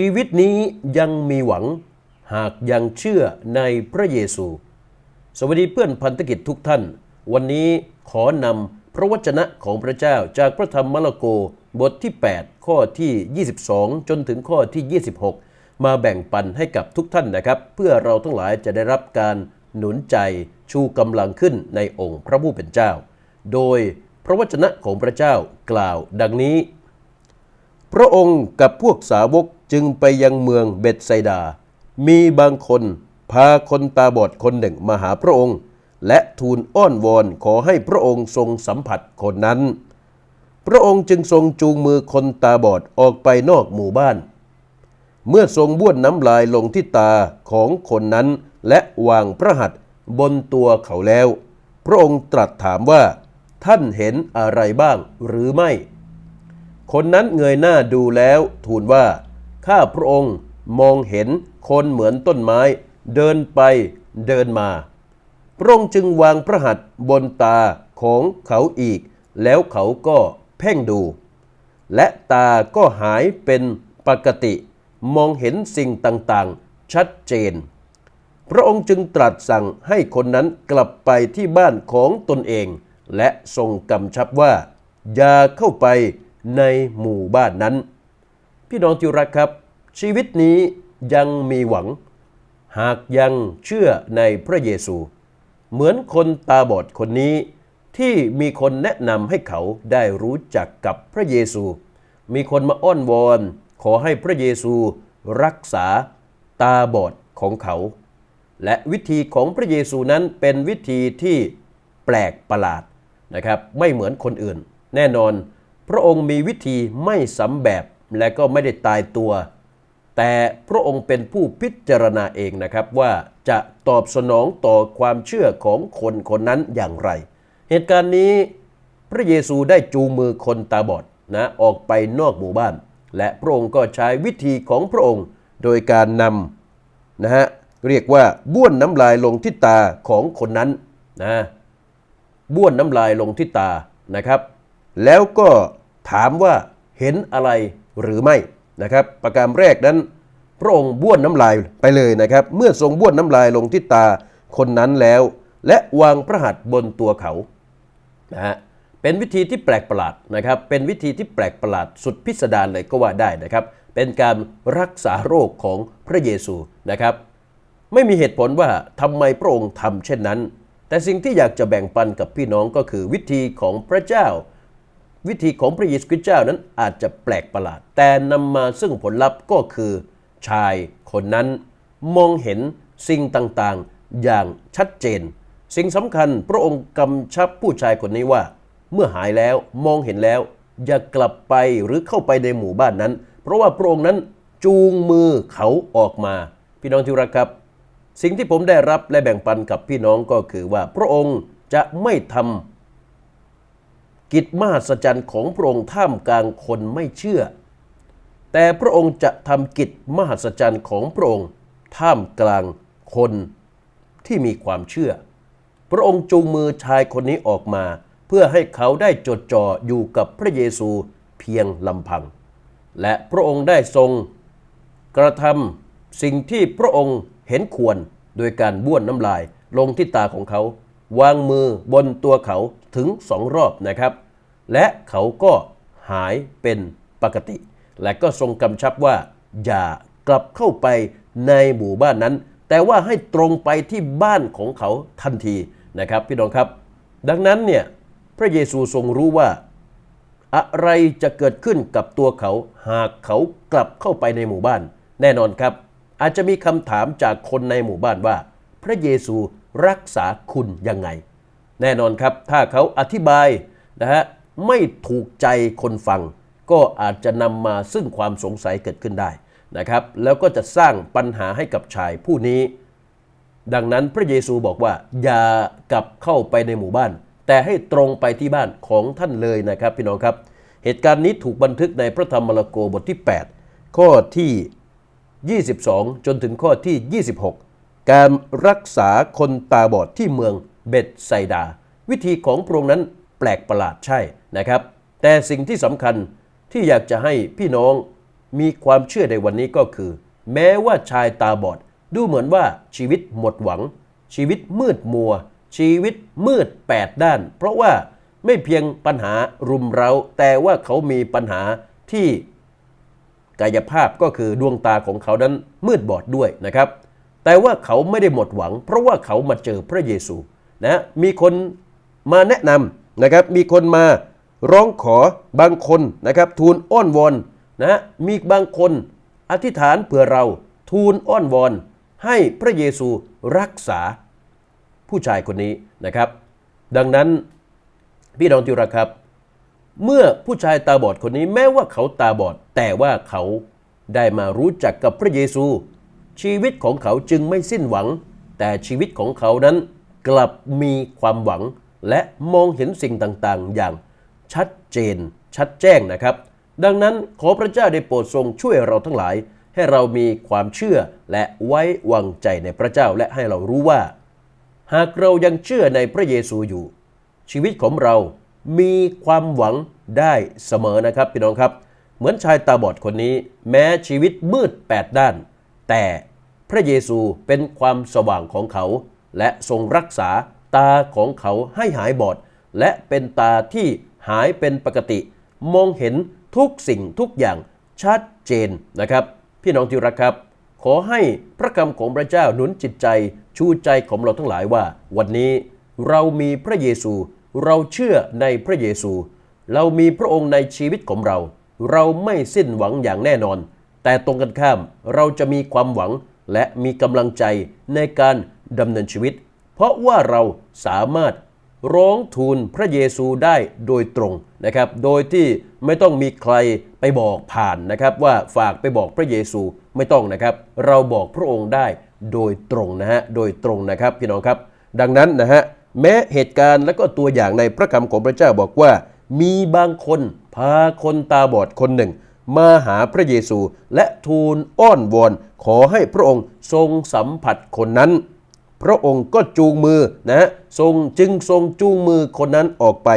ชีวิตนี้ยังมีหวังหากยังเชื่อในพระเยซู สวัสดีเพื่อนพันธกิจทุกท่าน วันนี้ขอนำพระวจนะของพระเจ้าจากพระธรรมมาระโกบทที่ 8 ข้อที่ 22 จนถึงข้อที่ 26 มาแบ่งปันให้กับทุกท่านนะครับ เพื่อเราทั้งหลายจะได้รับการหนุนใจชูกำลังขึ้นในองค์พระผู้เป็นเจ้า โดยพระวจนะของพระเจ้ากล่าวดังนี้ พระองค์กับพวกสาวก จึงไปยังเมืองเบตไซดา มีบางคนพาคนตาบอดคนหนึ่งมาหาพระองค์ และทูลอ้อนวอนขอให้พระองค์ทรงสัมผัสคนนั้น พระองค์จึงทรงจูงมือคนตาบอดออกไปนอกหมู่บ้าน เมื่อทรงบ้วนน้ำลายลงที่ตาของคนนั้น และวางพระหัตถ์บนตัวเขาแล้ว พระองค์ตรัสถามว่า ท่านเห็นอะไรบ้างหรือไม่ คนนั้นเงยหน้าดูแล้วทูลว่า ข้าพระองค์มองเห็นคนเหมือนต้นไม้ เดินไปเดินมา พระองค์จึงวางพระหัตถ์บนตาของเขาอีก แล้วเขาก็เพ่งดู และตาก็หายเป็นปกติ มองเห็นสิ่งต่างๆ ชัดเจน พระองค์จึงตรัสสั่งให้คนนั้นกลับไปที่บ้านของตนเอง และทรงกำชับว่า อย่าเข้าไปในหมู่บ้านนั้น พี่น้องที่รักครับ ชีวิตนี้ยังมีหวัง หากยังเชื่อในพระเยซู เหมือนคนตาบอดคนนี้ ที่มีคนแนะนำให้เขาได้รู้จักกับพระเยซู มีคนมาอ้อนวอน ขอให้พระเยซูรักษาตาบอดของเขา และวิธีของพระเยซูนั้นเป็นวิธีที่แปลกประหลาดนะครับ ไม่เหมือนคนอื่น แน่นอน พระองค์มีวิธีไม่สำแบบ และก็ไม่ได้ตายตัว แต่พระองค์เป็นผู้พิจารณาเองนะครับว่าจะตอบสนองต่อความเชื่อของคนคนนั้นอย่างไร เหตุการณ์นี้พระเยซูได้จูงมือคนตาบอดนะออกไปนอกหมู่บ้าน และพระองค์ก็ใช้วิธีของพระองค์โดยการนำนะฮะเรียกว่าบ้วนน้ำลายลงที่ตาของคนนั้นนะบ้วนน้ำลายลงที่ตานะครับ แล้วก็ถามว่าเห็นอะไร หรือไม่นะครับ ประการแรกนั้น พระองค์บ้วนน้ำลายไปเลยนะครับ เมื่อทรงบ้วนน้ำลายลงที่ตาคนนั้นแล้ว และวางพระหัตถ์บนตัวเขานะฮะเป็นวิธีที่แปลกประหลาดนะครับ เป็นวิธีที่แปลกประหลาดสุดพิสดารเลยก็ว่าได้นะครับ เป็นการรักษาโรคของพระเยซูนะครับ ไม่มีเหตุผลว่าทำไมพระองค์ทำเช่นนั้น แต่สิ่งที่อยากจะแบ่งปันกับพี่น้องก็คือวิธีของพระเจ้า วิธีของพระเยซูคริสต์เจ้านั้นอาจจะแปลกประหลาด แต่นำมาซึ่งผลลัพธ์ก็คือ ชายคนนั้นมองเห็นสิ่งต่างๆ อย่างชัดเจน สิ่งสำคัญพระองค์กำชับผู้ชายคนนี้ว่า เมื่อหายแล้วมองเห็นแล้ว อย่ากลับไปหรือเข้าไปในหมู่บ้านนั้น เพราะว่าพระองค์นั้นจูงมือเขาออกมา พี่น้องที่รักครับ สิ่งที่ผมได้รับและแบ่งปันกับพี่น้องก็คือว่าพระองค์จะไม่ทำ กิจมหัศจรรย์ของพระองค์ท่ามกลางคนไม่เชื่อ แต่พระองค์จะทำกิจมหัศจรรย์ของพระองค์ท่ามกลางคนที่มีความเชื่อ พระองค์จูงมือชายคนนี้ออกมา เพื่อให้เขาได้จดจ่ออยู่กับพระเยซูเพียงลำพัง และพระองค์ได้ทรง กระทำสิ่งที่พระองค์เห็นควรโดยการบ้วนน้ำลายลงที่ตาของเขา วางมือบนตัวเขา ถึงสองรอบนะครับ และเขาก็หายเป็นปกติ และก็ทรงกำชับว่า อย่ากลับเข้าไปในหมู่บ้านนั้น แต่ว่าให้ตรงไปที่บ้านของเขาทันทีนะครับพี่น้องครับ ดังนั้นเนี่ยพระเยซูทรงรู้ว่า อะไรจะเกิดขึ้นกับตัวเขา หากเขากลับเข้าไปในหมู่บ้าน แน่นอนครับ อาจจะมีคำถามจากคนในหมู่บ้านว่า พระเยซูรักษาคุณยังไง แน่นอนครับ ถ้าเขาอธิบายนะฮะไม่ถูกใจคนฟัง ก็อาจจะนำมาซึ่งความสงสัยเกิดขึ้นได้นะครับ แล้วก็จะสร้างปัญหาให้กับชายผู้นี้ ดังนั้นพระเยซูบอกว่า อย่ากลับเข้าไปในหมู่บ้าน แต่ให้ตรงไปที่บ้านของท่านเลยนะครับพี่น้องครับ เหตุการณ์นี้ถูกบันทึกในพระธรรมมาระโกบทที่ 8 ข้อที่ 22 จนถึงข้อที่ 26 การรักษาคนตาบอดที่เมือง เบตไซดา วิธีของพระองค์นั้นแปลกประหลาดใช่นะครับ แต่สิ่งที่สำคัญที่อยากจะให้พี่น้องมีความเชื่อในวันนี้ก็คือ แม้ว่าชายตาบอด ดูเหมือนว่าชีวิตหมดหวัง ชีวิตมืดมัว ชีวิตมืดแปดด้าน เพราะว่าไม่เพียงปัญหารุมเร้า แต่ว่าเขามีปัญหาที่กายภาพก็คือดวงตาของเขานั้นมืดบอดด้วยนะครับ แต่ว่าเขาไม่ได้หมดหวัง เพราะว่าเขามาเจอพระเยซู นะมีคนมาแนะนำนะครับ มีคนมาร้องขอบางคนนะครับทูลอ้อนวอนนะมีบางคนอธิษฐานเผื่อเราทูลอ้อนวอน ให้พระเยซูรักษาผู้ชายคนนี้นะครับ ดังนั้นพี่น้องที่รักครับ เมื่อผู้ชายตาบอดคนนี้แม้ว่าเขาตาบอด แต่ว่าเขาได้มารู้จักกับพระเยซู ชีวิตของเขาจึงไม่สิ้นหวัง แต่ชีวิตของเขานั้น กลับมีความหวัง และมองเห็นสิ่งต่างๆ อย่างชัดเจน ชัดแจ้งนะครับ ดังนั้นขอพระเจ้าได้โปรดทรงช่วยเราทั้งหลาย ให้เรามีความเชื่อและไว้วางใจในพระเจ้าและให้เรารู้ว่า หากเรายังเชื่อในพระเยซูอยู่ ชีวิตของเรามีความหวังได้เสมอนะครับพี่น้องครับ เหมือนชายตาบอดคนนี้ แม้ชีวิตมืดแปดด้าน แต่พระเยซูเป็นความสว่างของเขา และทรงรักษาตาของเขาให้หายบอด และเป็นตาที่หายเป็นปกติ มองเห็นทุกสิ่งทุกอย่างชัดเจนนะครับ พี่น้องที่รักครับ ขอให้พระคำของพระเจ้าหนุนจิตใจชูใจของเราทั้งหลายว่า วันนี้เรามีพระเยซู เราเชื่อในพระเยซู เรามีพระองค์ในชีวิตของเรา เราไม่สิ้นหวังอย่างแน่นอน แต่ตรงกันข้ามเราจะมีความหวังและมีกำลังใจในการ ดำเนินชีวิต เพราะว่าเราสามารถร้องทูลพระเยซูได้โดยตรงนะครับ โดยที่ไม่ต้องมีใครไปบอกผ่านนะครับ ว่าฝากไปบอกพระเยซูไม่ต้องนะครับ เราบอกพระองค์ได้โดยตรงนะฮะโดยตรงนะครับพี่น้องครับ ดังนั้นนะฮะแม้เหตุการณ์และก็ตัวอย่างในพระคำของพระเจ้าบอกว่า มีบางคนพาคนตาบอดคนหนึ่ง มาหาพระเยซูและทูลอ้อนวอนขอให้พระองค์ทรงสัมผัสคนนั้น พระองค์ก็จูงมือนะทรงจึงทรงจูงมือคนนั้นออกไป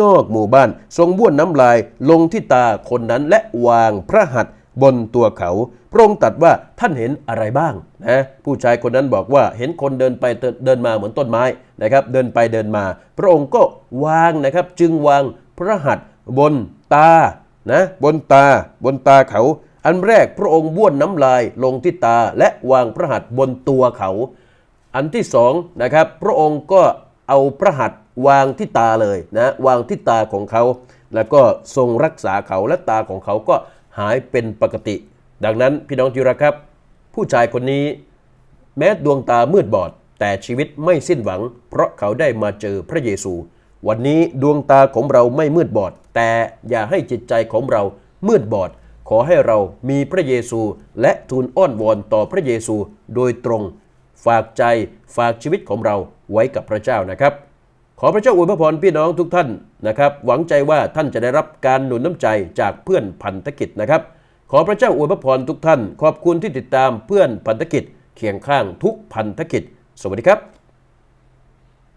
นอกหมู่บ้าน ทรงบ้วนน้ำลายลงที่ตาคนนั้นและวางพระหัตถ์บนตัวเขา พระองค์ตรัสว่าท่านเห็นอะไรบ้างนะผู้ชายคนนั้นบอกว่าเห็นคนเดินไปเดินเดินมาเหมือนต้นไม้นะครับ เดินไปเดินมา พระองค์ก็วางนะครับ จึงวางพระหัตถ์บนตานะบนตาบนตาเขา อันแรกพระองค์บ้วนน้ำลายลงที่ตาและวางพระหัตถ์บนตัวเขา อันที่สองนะครับพระองค์ก็เอาพระหัตถ์วางที่ตาเลยนะวางที่ตาของเขา แล้วก็ทรงรักษาเขาและตาของเขาก็หายเป็นปกติ ดังนั้นพี่น้องจิรักครับ ผู้ชายคนนี้ แม้ดวงตามืดบอด แต่ชีวิตไม่สิ้นหวัง เพราะเขาได้มาเจอพระเยซู วันนี้ดวงตาของเราไม่มืดบอด แต่อย่าให้จิตใจของเรามืดบอด ขอให้เรามีพระเยซู และทูลอ้อนวอนต่อพระเยซูโดยตรง ฝากใจฝากชีวิตของเราไว้กับพระเจ้านะครับ ขอพระเจ้าอวยพระพรพี่น้องทุกท่านนะครับ หวังใจว่าท่านจะได้รับการหนุนน้ำใจจากเพื่อนพันธกิจนะครับ ขอพระเจ้าอวยพระพรทุกท่าน ขอบคุณที่ติดตามเพื่อนพันธกิจเคียงข้างทุกพันธกิจ สวัสดีครับ